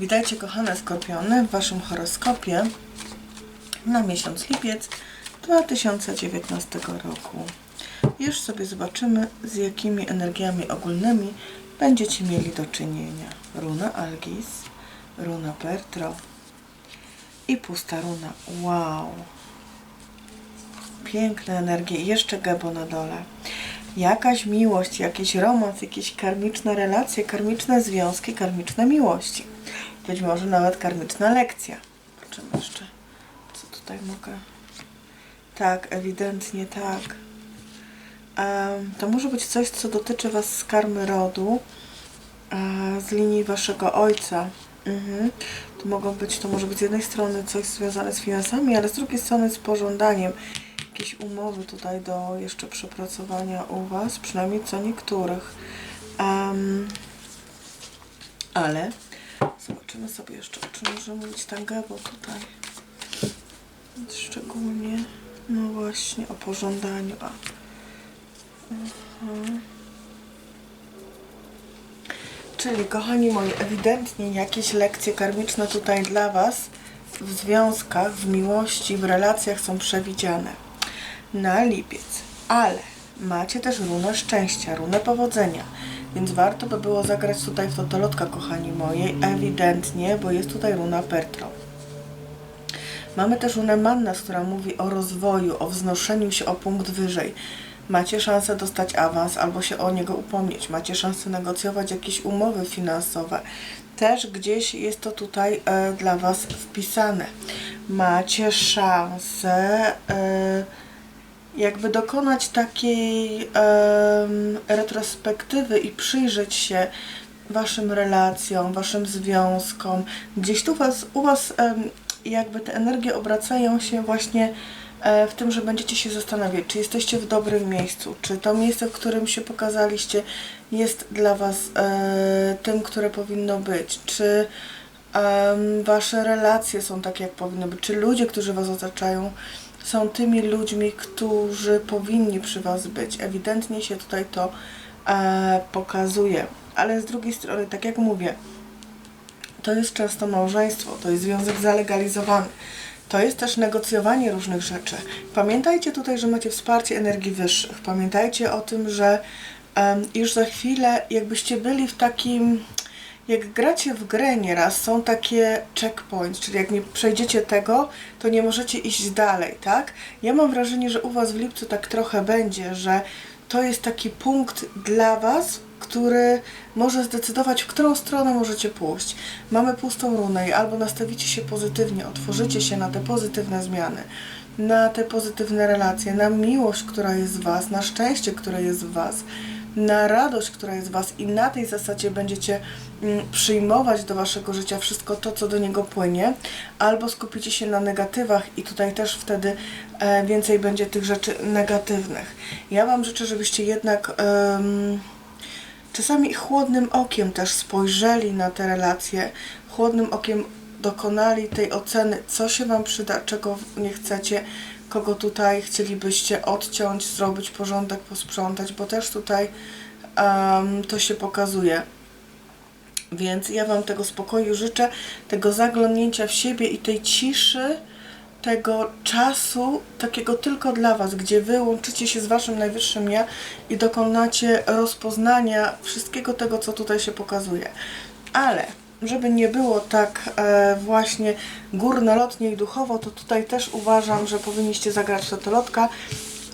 Witajcie kochane skorpiony w Waszym horoskopie na miesiąc lipiec 2019 roku. Już sobie zobaczymy z jakimi energiami ogólnymi będziecie mieli do czynienia. Runa Algis, runa Pertro i pusta runa. Wow! Piękne energie i jeszcze Gebo na dole. Jakaś miłość, jakiś romans, jakieś karmiczne relacje, karmiczne związki, karmiczne miłości. Być może nawet karmiczna lekcja. Zobaczymy jeszcze, co tutaj mogę. Tak, ewidentnie tak. To może być coś, co dotyczy Was z karmy rodu, e, z linii Waszego ojca. Mhm. To mogą być, to może być z jednej strony coś związane z finansami, ale z drugiej strony z pożądaniem. Jakieś umowy tutaj do jeszcze przepracowania u Was, przynajmniej co niektórych. Em, ale zobaczymy sobie jeszcze, czy może mówić tak Gabo tutaj. Szczególnie, no właśnie, o pożądaniu. A. Mhm. Czyli, kochani moi, ewidentnie jakieś lekcje karmiczne tutaj dla Was w związkach, w miłości, w relacjach są przewidziane na lipiec. Ale macie też runę szczęścia, runę powodzenia, więc warto by było zagrać tutaj w totolotka, kochani moi, ewidentnie, bo jest tutaj runa Pertro. Mamy też runę Mannas, która mówi o rozwoju, o wznoszeniu się o punkt wyżej. Macie szansę dostać awans albo się o niego upomnieć. Macie szansę negocjować jakieś umowy finansowe. Też gdzieś jest to tutaj e, dla Was wpisane. Macie szansę e, jakby dokonać takiej em, retrospektywy i przyjrzeć się Waszym relacjom, Waszym związkom. Gdzieś tu was, u Was em, jakby te energie obracają się właśnie e, w tym, że będziecie się zastanawiać, czy jesteście w dobrym miejscu, czy to miejsce, w którym się pokazaliście, jest dla Was e, tym, które powinno być, czy em, Wasze relacje są takie, jak powinny być, czy ludzie, którzy Was otaczają, są tymi ludźmi, którzy powinni przy Was być. Ewidentnie się tutaj to e, pokazuje. Ale z drugiej strony, tak jak mówię, to jest często małżeństwo, to jest związek zalegalizowany. To jest też negocjowanie różnych rzeczy. Pamiętajcie tutaj, że macie wsparcie energii wyższych. Pamiętajcie o tym, że em, już za chwilę, jakbyście byli w takim. Jak gracie w grę nieraz, są takie checkpoints, czyli jak nie przejdziecie tego, to nie możecie iść dalej, tak? Ja mam wrażenie, że u Was w lipcu tak trochę będzie, że to jest taki punkt dla Was, który może zdecydować, w którą stronę możecie pójść. Mamy pustą runę i albo nastawicie się pozytywnie, otworzycie się na te pozytywne zmiany, na te pozytywne relacje, na miłość, która jest w Was, na szczęście, które jest w Was, na radość, która jest w Was i na tej zasadzie będziecie mm, przyjmować do Waszego życia wszystko to, co do niego płynie, albo skupicie się na negatywach i tutaj też wtedy e, więcej będzie tych rzeczy negatywnych. Ja Wam życzę, żebyście jednak em, czasami chłodnym okiem też spojrzeli na te relacje, chłodnym okiem dokonali tej oceny, co się Wam przyda, czego nie chcecie, kogo tutaj chcielibyście odciąć, zrobić porządek, posprzątać, bo też tutaj em, to się pokazuje. Więc ja Wam tego spokoju życzę, tego zaglądnięcia w siebie i tej ciszy, tego czasu takiego tylko dla Was, gdzie Wy łączycie się z Waszym najwyższym ja i dokonacie rozpoznania wszystkiego tego, co tutaj się pokazuje. Ale żeby nie było tak e, właśnie górnolotnie i duchowo, to tutaj też uważam, że powinniście zagrać w totolotka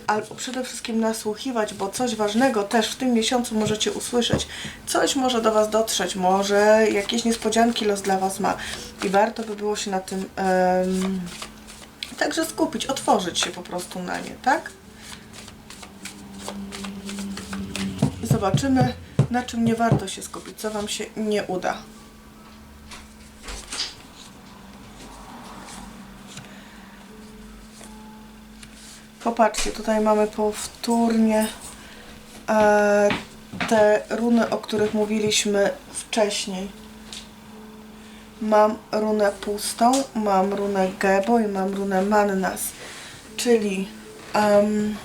albo przede wszystkim nasłuchiwać, bo coś ważnego też w tym miesiącu możecie usłyszeć. Coś może do Was dotrzeć, może jakieś niespodzianki los dla Was ma i warto by było się na tym em, także skupić, otworzyć się po prostu na nie, tak? Zobaczymy, na czym nie warto się skupić, co Wam się nie uda. Popatrzcie, tutaj mamy powtórnie e, te runy, o których mówiliśmy wcześniej. Mam runę pustą, mam runę Gebo i mam runę Mannas, czyli em,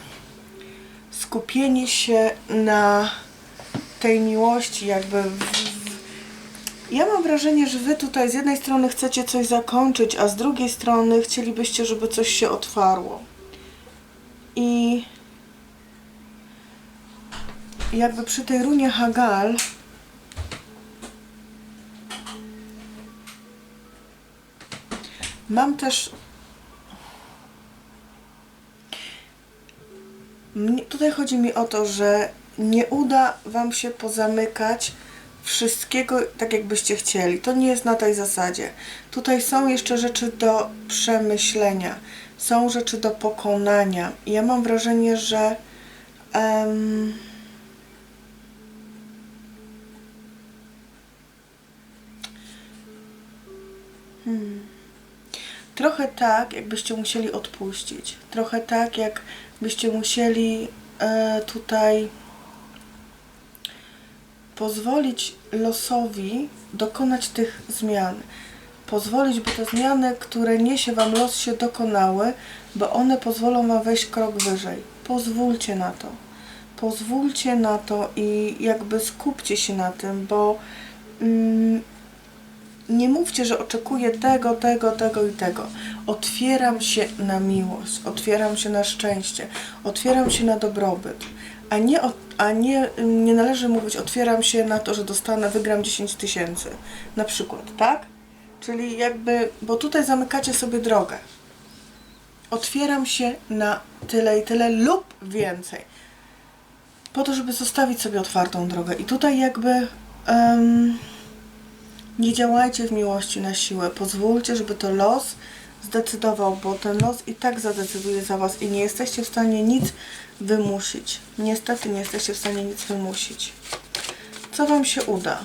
skupienie się na tej miłości, jakby w, Ja mam wrażenie, że wy tutaj z jednej strony chcecie coś zakończyć, a z drugiej strony chcielibyście, żeby coś się otwarło. I jakby przy tej runie Hagal mam też tutaj chodzi mi o to, że nie uda Wam się pozamykać wszystkiego tak, jakbyście chcieli. To nie jest na tej zasadzie. Tutaj są jeszcze rzeczy do przemyślenia, są rzeczy do pokonania. I ja mam wrażenie, że. em, hmm. Trochę tak, jakbyście musieli odpuścić. Trochę tak, jakbyście musieli e, tutaj pozwolić losowi dokonać tych zmian. Pozwolić, by te zmiany, które niesie Wam los, się dokonały, bo one pozwolą Wam wejść krok wyżej. Pozwólcie na to. Pozwólcie na to i jakby skupcie się na tym, bo mm, nie mówcie, że oczekuję tego, tego, tego i tego. Otwieram się na miłość, otwieram się na szczęście, otwieram się na dobrobyt. A nie, o- a nie, nie należy mówić, otwieram się na to, że dostanę, wygram 10 tysięcy. Na przykład, tak? Czyli jakby, bo tutaj zamykacie sobie drogę. Otwieram się na tyle i tyle lub więcej. Po to, żeby zostawić sobie otwartą drogę. I tutaj jakby. em, nie działajcie w miłości na siłę. Pozwólcie, żeby to los zdecydował, bo ten los i tak zadecyduje za was i nie jesteście w stanie nic wymusić. Niestety nie jesteście w stanie nic wymusić. Co wam się uda?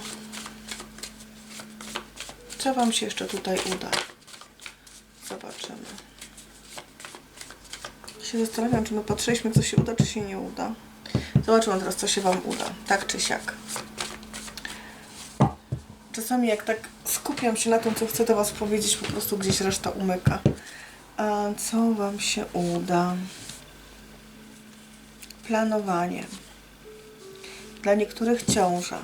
Co wam się jeszcze tutaj uda? Zobaczymy. Się zastanawiam, czy my patrzyliśmy, co się uda, czy się nie uda. Zobaczymy teraz, co się wam uda. Tak czy siak czasami jak tak skupiam się na tym, co chcę do Was powiedzieć, po prostu gdzieś reszta umyka. A co Wam się uda? Planowanie. Dla niektórych ciąża.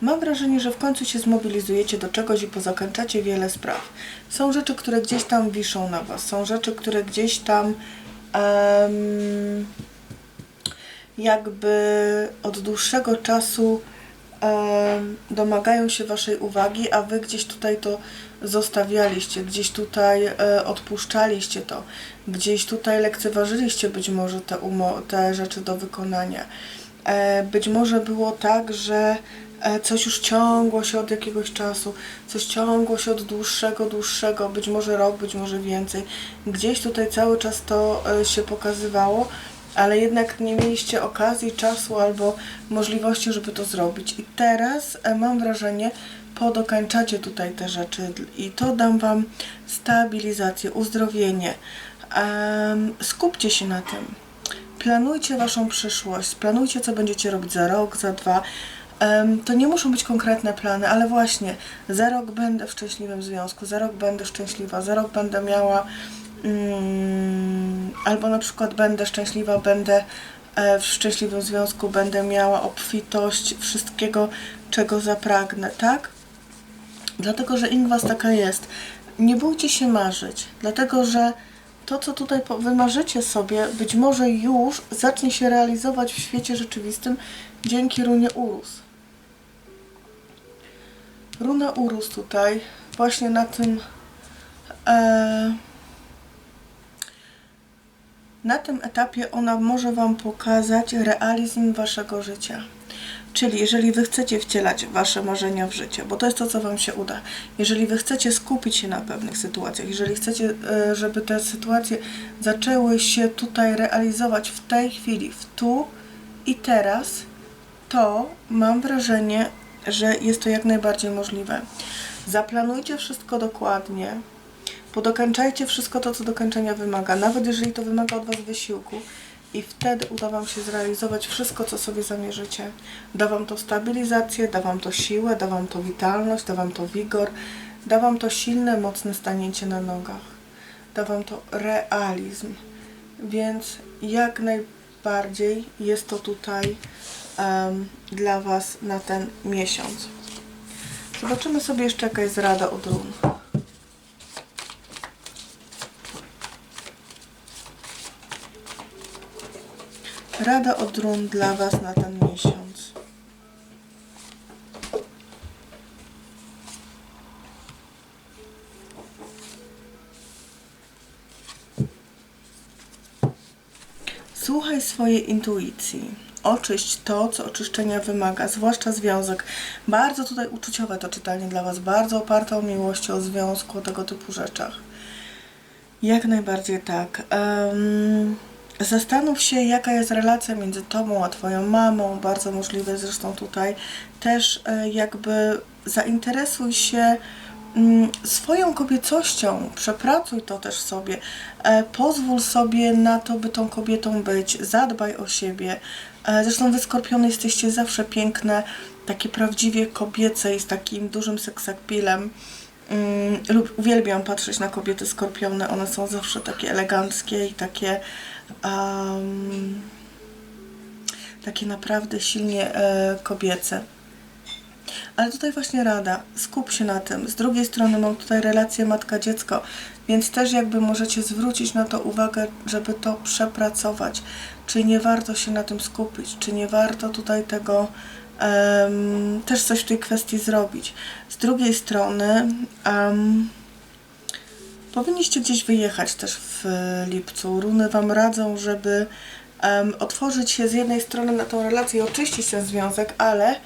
Mam wrażenie, że w końcu się zmobilizujecie do czegoś i pozakończacie wiele spraw. Są rzeczy, które gdzieś tam wiszą na Was, są rzeczy, które gdzieś tam em, jakby od dłuższego czasu em, domagają się Waszej uwagi, a Wy gdzieś tutaj to zostawialiście, gdzieś tutaj e, odpuszczaliście to, gdzieś tutaj lekceważyliście być może te, te rzeczy do wykonania. E, być może było tak, że coś już ciągło się od jakiegoś czasu, coś ciągło się od dłuższego, dłuższego, być może rok, być może więcej. Gdzieś tutaj cały czas to e, się pokazywało, ale jednak nie mieliście okazji, czasu albo możliwości, żeby to zrobić. I teraz e, mam wrażenie, podokańczacie tutaj te rzeczy i to dam Wam stabilizację, uzdrowienie. Skupcie się na tym planujcie waszą przyszłość, planujcie, co będziecie robić za rok, za dwa. To nie muszą być konkretne plany, ale właśnie za rok będę w szczęśliwym związku, za rok będę szczęśliwa, za rok będę miała, mm, albo na przykład będę szczęśliwa, będę e, w szczęśliwym związku, będę miała obfitość wszystkiego, czego zapragnę, tak? Dlatego, że Ingwas taka jest. Nie bójcie się marzyć, dlatego że to, co tutaj wymarzycie sobie, być może już zacznie się realizować w świecie rzeczywistym dzięki runie Urus. Runa Urus tutaj, właśnie na tym e, na tym etapie ona może Wam pokazać realizm Waszego życia. Czyli jeżeli Wy chcecie wcielać Wasze marzenia w życie, bo to jest to, co Wam się uda, jeżeli Wy chcecie skupić się na pewnych sytuacjach, jeżeli chcecie, e, żeby te sytuacje zaczęły się tutaj realizować w tej chwili, w tu i teraz, to mam wrażenie, że jest to jak najbardziej możliwe. Zaplanujcie wszystko dokładnie, podokańczajcie wszystko to, co do kończenia wymaga, nawet jeżeli to wymaga od Was wysiłku. I wtedy uda Wam się zrealizować wszystko, co sobie zamierzycie. Da Wam to stabilizację, da Wam to siłę, da Wam to witalność, da Wam to wigor, da Wam to silne, mocne stanięcie na nogach. da Wam to realizm. Więc jak najbardziej jest to tutaj em, dla Was na ten miesiąc. Zobaczymy sobie jeszcze jaka jest rada od run. Rada od run dla Was na ten miesiąc. Słuchaj swojej intuicji. Oczyść to, co oczyszczenia wymaga, zwłaszcza związek. Bardzo tutaj uczuciowe to czytanie dla Was, bardzo oparte o miłości, o związku, o tego typu rzeczach. Jak najbardziej tak. Em, zastanów się, jaka jest relacja między Tobą a Twoją mamą, bardzo możliwe zresztą tutaj. Też e, jakby zainteresuj się mm, swoją kobiecością, przepracuj to też sobie, e, pozwól sobie na to, by tą kobietą być, zadbaj o siebie. E, zresztą wy skorpiony jesteście zawsze piękne, takie prawdziwie kobiece i z takim dużym seksapilem. Mm, lub uwielbiam patrzeć na kobiety skorpione, one są zawsze takie eleganckie i takie um, takie naprawdę silnie e, kobiece. Ale tutaj właśnie rada, skup się na tym. Z drugiej strony mam tutaj relację matka-dziecko, więc też jakby możecie zwrócić na to uwagę, żeby to przepracować. Czy nie warto się na tym skupić, czy nie warto tutaj tego em, też coś w tej kwestii zrobić. Z drugiej strony em, powinniście gdzieś wyjechać też w lipcu. Runy Wam radzą, żeby em, otworzyć się z jednej strony na tą relację i oczyścić ten związek, ale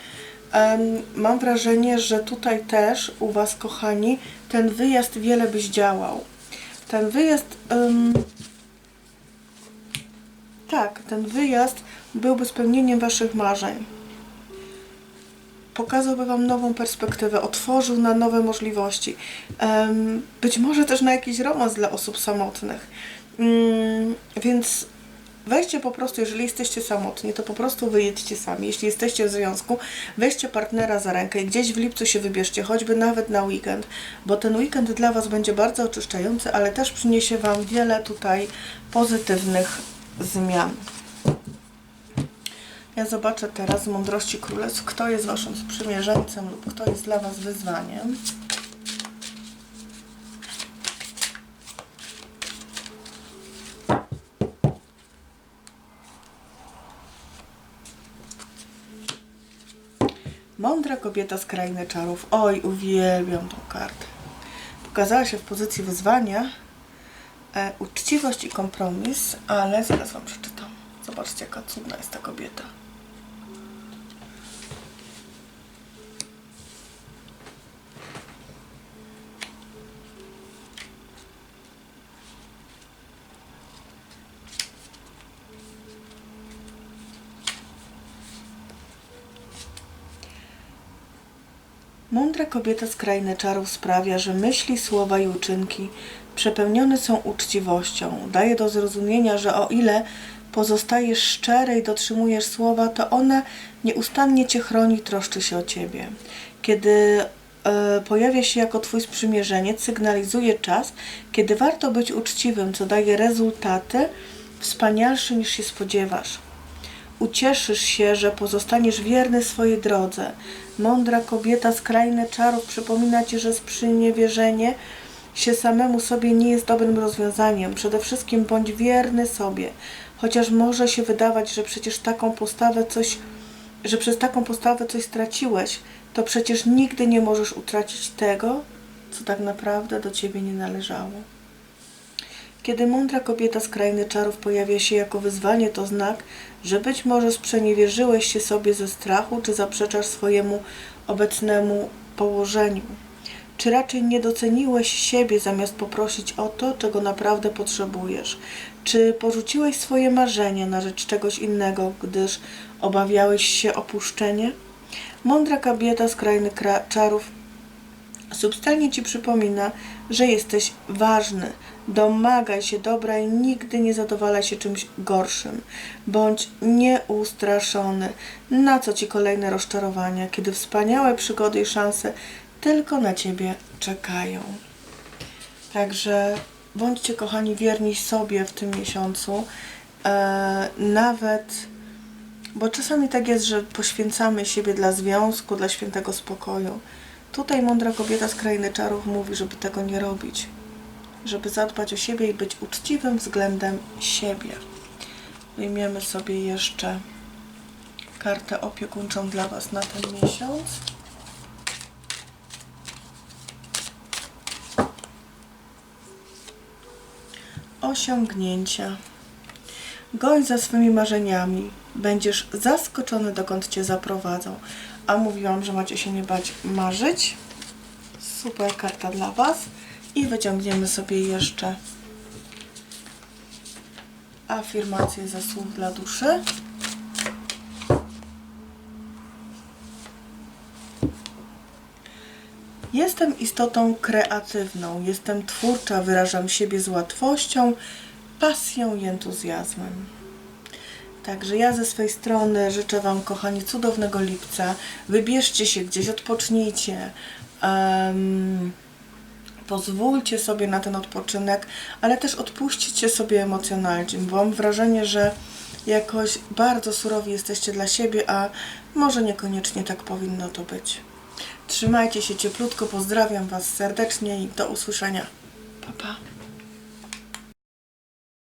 em, mam wrażenie, że tutaj też u Was, kochani, ten wyjazd wiele byś działał. Ten wyjazd... em, tak, ten wyjazd byłby spełnieniem Waszych marzeń pokazałby Wam nową perspektywę, otworzył na nowe możliwości. Em, być może też na jakiś romans dla osób samotnych. Mm, więc weźcie po prostu, jeżeli jesteście samotni, to po prostu wyjedźcie sami. Jeśli jesteście w związku, weźcie partnera za rękę i gdzieś w lipcu się wybierzcie, choćby nawet na weekend, bo ten weekend dla Was będzie bardzo oczyszczający, ale też przyniesie Wam wiele tutaj pozytywnych zmian. Ja zobaczę teraz mądrości królestw, kto jest waszym sprzymierzeńcem lub kto jest dla was wyzwaniem. Mądra kobieta z krainy czarów. Oj, uwielbiam tą kartę. Pokazała się w pozycji wyzwania. E, uczciwość i kompromis, ale zaraz wam przeczytam. Zobaczcie, jaka cudna jest ta kobieta. Mądra kobieta z krainy czarów sprawia, że myśli, słowa i uczynki przepełnione są uczciwością. Daje do zrozumienia, że o ile pozostajesz szczery i dotrzymujesz słowa, to ona nieustannie cię chroni, troszczy się o ciebie. Kiedy e, pojawia się jako twój sprzymierzeniec, sygnalizuje czas, kiedy warto być uczciwym, co daje rezultaty wspanialsze niż się spodziewasz. Ucieszysz się, że pozostaniesz wierny swojej drodze. Mądra kobieta z krainy czarów przypomina ci, że sprzeniewierzenie się samemu sobie nie jest dobrym rozwiązaniem. Przede wszystkim bądź wierny sobie, chociaż może się wydawać, że przecież taką postawę coś, że przez taką postawę coś straciłeś, to przecież nigdy nie możesz utracić tego, co tak naprawdę do ciebie nie należało. Kiedy mądra kobieta z krainy czarów pojawia się jako wyzwanie, to znak, że być może sprzeniewierzyłeś się sobie ze strachu, czy zaprzeczasz swojemu obecnemu położeniu. Czy raczej nie doceniłeś siebie zamiast poprosić o to, czego naprawdę potrzebujesz? Czy porzuciłeś swoje marzenia na rzecz czegoś innego, gdyż obawiałeś się opuszczenia? Mądra kobieta z krainy kra- czarów subtelnie ci przypomina, że jesteś ważny. Domagaj się dobra i nigdy nie zadowalaj się czymś gorszym. Bądź nieustraszony. Na co ci kolejne rozczarowania, kiedy wspaniałe przygody i szanse tylko na ciebie czekają. Także bądźcie kochani wierni sobie w tym miesiącu. E, nawet, bo czasami tak jest, że poświęcamy siebie dla związku, dla świętego spokoju. Tutaj mądra kobieta z krainy czarów mówi, żeby tego nie robić. Żeby zadbać o siebie i być uczciwym względem siebie. Wyjmiemy sobie jeszcze kartę opiekuńczą dla Was na ten miesiąc. Osiągnięcia. Goń za swymi marzeniami. Będziesz zaskoczony, dokąd Cię zaprowadzą. A mówiłam, że macie się nie bać marzyć. Super karta dla Was. I wyciągniemy sobie jeszcze afirmację ze słów dla duszy. Jestem istotą kreatywną, jestem twórcza, wyrażam siebie z łatwością, pasją i entuzjazmem. Także ja ze swojej strony życzę Wam, kochani, cudownego lipca. Wybierzcie się gdzieś, odpocznijcie. em, pozwólcie sobie na ten odpoczynek, ale też odpuśćcie sobie emocjonalnie, bo mam wrażenie, że jakoś bardzo surowi jesteście dla siebie, a może niekoniecznie tak powinno to być. Trzymajcie się cieplutko, pozdrawiam Was serdecznie i do usłyszenia. Pa, pa.